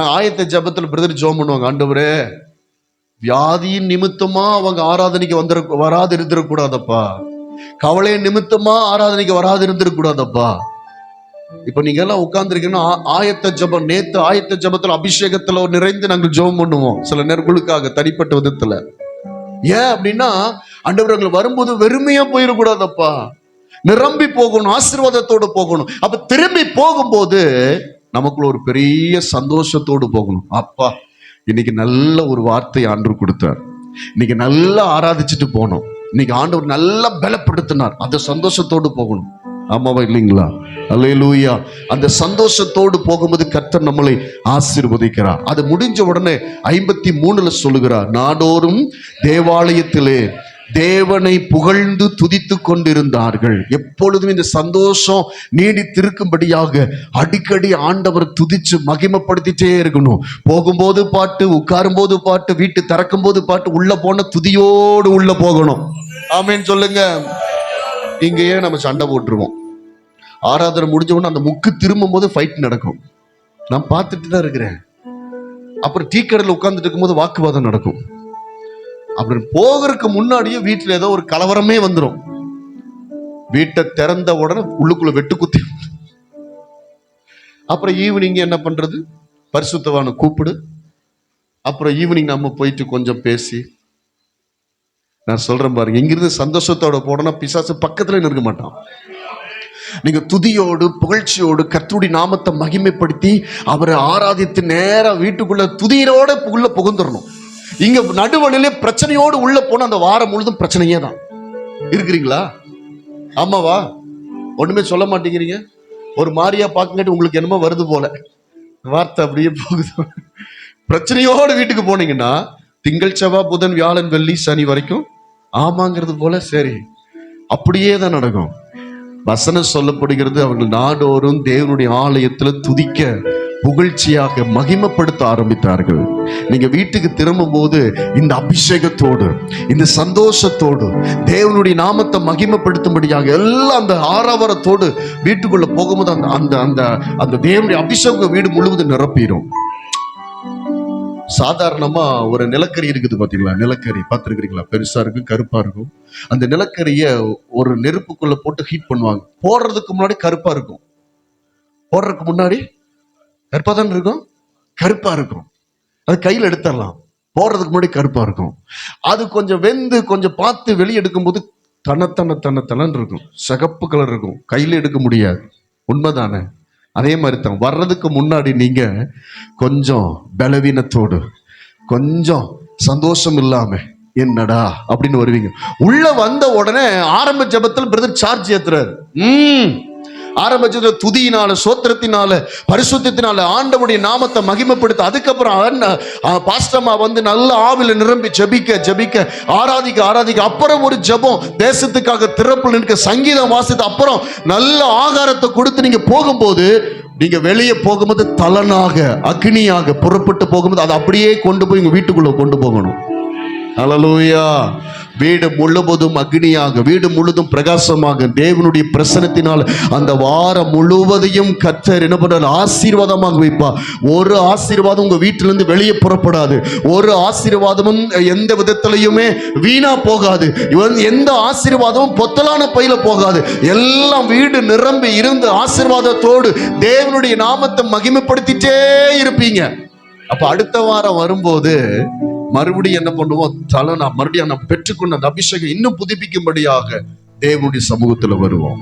ஆயத்த ஜெபத்துல பிரதர் ஜோம் பண்ணுவாங்க ஆண்டவரே வியாதியின் நிமித்தமா அவங்க ஆராதனைக்கு வந்துட வராது இருந்துடக்கூடாதப்பா கவலையின் நிமித்தமா ஆராதனைக்கு வராது இருந்துடக்கூடாதப்பா இப்ப நீங்க எல்லாம் உட்கார்ந்துருக்கீங்கன்னா ஆயத்த ஜெபம் நேத்து ஆயத்த ஜபத்துல அபிஷேகத்துல நிறைந்து நாங்கள் ஜெபம் பண்ணுவோம் சில நேர்களுக்காக தனிப்பட்ட விதத்துல. ஏன் அப்படின்னா அண்டவர்கள் வரும்போது வெறுமையா போயிடக்கூடாதப்பா. நிரம்பி போகணும் ஆசீர்வாதத்தோடு போகணும். அப்ப திரும்பி போகும்போது நமக்குள்ள ஒரு பெரிய சந்தோஷத்தோடு போகணும். அப்பா இன்னைக்கு நல்ல ஒரு வார்த்தை ஆண்டு கொடுத்தார். இன்னைக்கு நல்லா ஆராதிச்சுட்டு போனோம். இன்னைக்கு ஆண்டவர் நல்லா பலப்படுத்தினார். அந்த சந்தோஷத்தோடு போகணும். ஆமாவா இல்லைங்களா? அல்லேலூயா. அந்த சந்தோஷத்தோடு போகும்போது கர்த்தர் நம்மளை ஆசீர்வதிக்கிறார். அது முடிஞ்ச உடனே ஐம்பத்தி மூணுல சொல்லுகிறார் நாடோறும் தேவாலயத்திலே தேவனை புகழ்ந்து துதித்து கொண்டிருந்தார்கள். எப்பொழுதும் இந்த சந்தோஷம் நீடித்திருக்கும்படியாக அடிக்கடி ஆண்டவர் துதிச்சு மகிமப்படுத்திட்டே இருக்கணும். போகும்போது பாட்டு உட்காரும்போது பாட்டு வீட்டு திறக்கும் போது பாட்டு உள்ள போன துதியோடு உள்ள போகணும். ஆமேன்னு சொல்லுங்க. இங்கேயே நம்ம சண்டை போட்டுருவோம். ஆராதனை முடிஞ்ச உடனே அந்த முக்கு திரும்பும் போது ஃபைட் நடக்கும். நான் பார்த்துட்டு தான் இருக்கிறேன். அப்புறம் டீ கடையில் உட்காந்துட்டு இருக்கும்போது வாக்குவாதம் நடக்கும். அப்புறம் போகிறதுக்கு முன்னாடியே வீட்டில் ஏதோ ஒரு கலவரமே வந்துடும் வீட்டை திறந்த உடனே உள்ளுக்குள்ள வெட்டுக்குத்தி அப்புறம் ஈவினிங் என்ன பண்றது? பரிசுத்தவான கூப்பிடு. அப்புறம் ஈவினிங் நம்ம போயிட்டு கொஞ்சம் பேசி. நான் சொல்றேன் பாருங்க இங்கிருந்து சந்தோஷத்தோட போனா பிசாசு பக்கத்துல நிற்க மாட்டான். நீங்க துதியோடு புகழ்ச்சியோடு கர்த்தருடைய நாமத்தை மகிமைப்படுத்தி அவரை ஆராதித்து நேரம் வீட்டுக்குள்ள துதியோட உள்ள புகுந்துடணும் இங்க நடுவழியிலே பிரச்சனையோடு உள்ள போன அந்த வாரம் முழுதும் பிரச்சனையே தான். இருக்கிறீங்களா? ஆமாவா? ஒண்ணுமே சொல்ல மாட்டேங்கிறீங்க? ஒரு மாதிரியா பார்க்கங்காட்டி உங்களுக்கு என்னமோ வருது போல. வார்த்தை அப்படியே போகுது. பிரச்சனையோடு வீட்டுக்கு போனீங்கன்னா திங்கள் செவ்வாய் புதன் வியாழன் வெள்ளி சனி வரைக்கும் ஆமாங்கிறது போல சரி. அப்படியே தான் நடக்கும். வசனம் சொல்லப்படுகிறது அவர்கள் நாடோறும் தேவனுடைய ஆலயத்துல துதிக்க புகழ்ச்சியாக மகிமைப்படுத்த ஆரம்பித்தார்கள். நீங்க வீட்டுக்கு திரும்பும் போது இந்த அபிஷேகத்தோடு இந்த சந்தோஷத்தோடு தேவனுடைய நாமத்தை மகிமைப்படுத்தும்படியாக எல்லாம் அந்த ஆரவாரத்தோடு வீட்டுக்குள்ள போகும்போது அந்த அந்த அந்த அந்த தேவனுடைய அபிஷேகம் வீடு முழுவதும் நிரப்பிடும் சாதாரணமா ஒரு நிலக்கரி இருக்குது பாத்தீங்களா? நிலக்கரி. பார்த்துருக்கிறீங்களா? பெருசா இருக்கும் கருப்பா இருக்கும். அந்த நிலக்கரிய ஒரு நெருப்புக்குள்ள போட்டு ஹீட் பண்ணுவாங்க. போடுறதுக்கு முன்னாடி கருப்பா இருக்கும். போடுறதுக்கு முன்னாடி கருப்பா தானே இருக்கும்? கருப்பா இருக்கும். அது கையில் எடுத்துடலாம். போடுறதுக்கு முன்னாடி கருப்பாக இருக்கும். அது கொஞ்சம் வெந்து கொஞ்சம் பார்த்து வெளியே எடுக்கும்போது தனத்தன தனத்தனன்னு இருக்கும். சிகப்பு கலர் இருக்கும். கையில் எடுக்க முடியாது. உண்மைதானே? அதே மாதிரி தான் வர்றதுக்கு முன்னாடி நீங்கள் கொஞ்சம் பலவீனத்தோடு கொஞ்சம் சந்தோஷம் இல்லாமல் என்னடா அப்படின்னு வருவீங்க. உள்ள வந்த உடனே ஆரம்ப ஜெபத்தில் பிரதர் சார்ஜ் ஏத்துறாரு. ம். ஆரம்பிச்சது துதியினால சோத்திரத்தினால பரிசுத்தினால ஆண்டவுடைய நாமத்தை மகிமைப்படுத்த அதுக்கப்புறம் பாஸ்டமா வந்து நல்ல ஆவில நிரம்பி ஜெபிக்க ஜெபிக்க ஆராதிக்க ஆராதிக்க அப்புறம் ஒரு ஜெபம் தேசத்துக்காக திறப்பு நிற்க சங்கீதம் வாசித்து அப்புறம் நல்ல ஆகாரத்தை கொடுத்து நீங்க போகும்போது நீங்க வெளியே போகும்போது தலனாக அக்னியாக புறப்பட்டு போகும்போது அதை அப்படியே கொண்டு போய் உங்க வீட்டுக்குள்ள கொண்டு போகணும். அலலூயா வீடு முழுவதும் அக்னியாக வீடு முழுதும் பிரகாசமாக தேவனுடைய பிரசனத்தினால் அந்த வாரம் முழுவதையும் கத்தர் என்ன பண்றாரு? ஆசீர்வாதமாக வைப்பா ஒரு ஆசீர்வாதம் உங்க வீட்டிலிருந்து வெளியே புறப்படாது. ஒரு ஆசீர்வாதமும் எந்த விதத்திலையுமே வீணா போகாது. எந்த ஆசீர்வாதமும் பொத்தலான பையில போகாது. எல்லாம் வீடு நிரம்பி இருந்து ஆசீர்வாதத்தோடு தேவனுடைய நாமத்தை மகிமைப்படுத்திட்டே இருப்பீங்க. அப்ப அடுத்த வாரம் வரும்போது மறுபடியும் என்ன பண்ணுவோம்? தலை நான் மறுபடியும் நான் பெற்றுக்கொண்ட அந்த அபிஷேகம் இன்னும் புதுப்பிக்கும்படியாக தேவனுடைய சமூகத்துல வருவோம்.